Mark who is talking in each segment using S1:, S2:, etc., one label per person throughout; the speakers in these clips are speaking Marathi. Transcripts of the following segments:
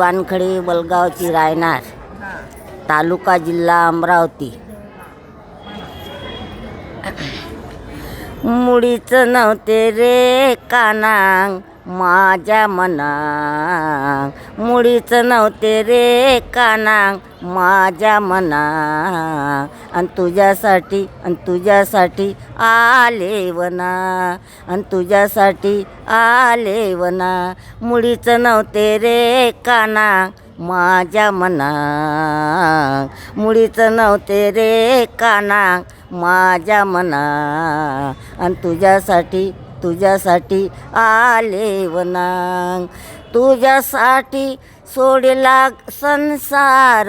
S1: वानखडे बलगावची रायनार तालुका जिल्हा अमरावती. मुळीच नव्हते रे कानांग. माझ्या मना मुळीच नव्हते रे कानांग माझ्या मना. आणि तुझ्यासाठी आणि तुझ्यासाठी आले वना. आणि तुझ्यासाठी आले वना. मुळीच नव्हते रे कानांग माझ्या मना. मुळीच नव्हते रे कानांग माझ्या मना. आणि तुझ्यासाठी तुझ्यासाठी आले वनांग. तुझ्यासाठी सोडला संसार.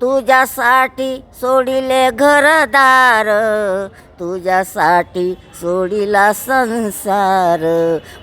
S1: तुझ्यासाठी सोडिले घरदार. तुझ्यासाठी सोडिला संसार.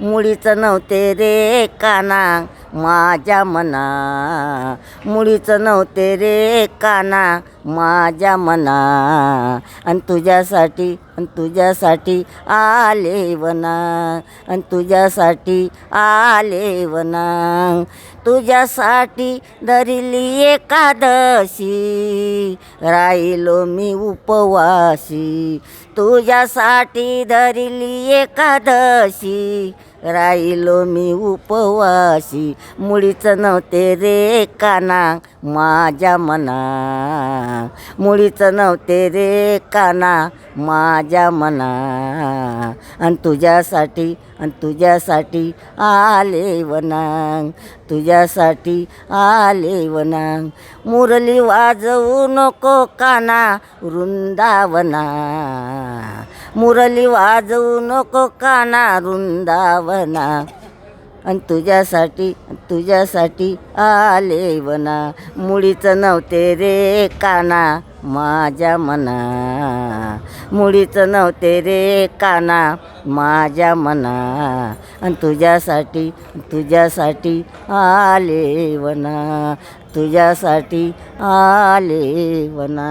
S1: मुळीच नव्हते रे काना माझ्या मना मुळीच नव्हते रे काना. माझ्या मना आणि तुझ्यासाठी आणि तुझ्यासाठी आले वना. आणि तुझ्यासाठी आले वना. तुझ्यासाठी धरिली एकादशी. राहिलो मी उपवासी. तुझ्यासाठी धरिली एकादशी. राहिलो मी उपवासी. मुळीच नव्हते रे काना माझ्या मना. मुळीच नव्हते रे काना माझ्या मना. आणि तुझ्यासाठी आणि तुझ्यासाठी आले वनांग. तुझ्यासाठी आले वनांग. मुरली वाजवू नको काना वृंदावना मुरली वाजवू नको काना वृंदावना आणि तुझ्यासाठी तुझ्यासाठी आले वना. मुळीच नव्हते रे काना माझ्या मना. मुळीच नव्हते रे काना माझ्या मना. आणि तुझ्यासाठी तुझ्यासाठी आले वना. तुझ्यासाठी आले वना.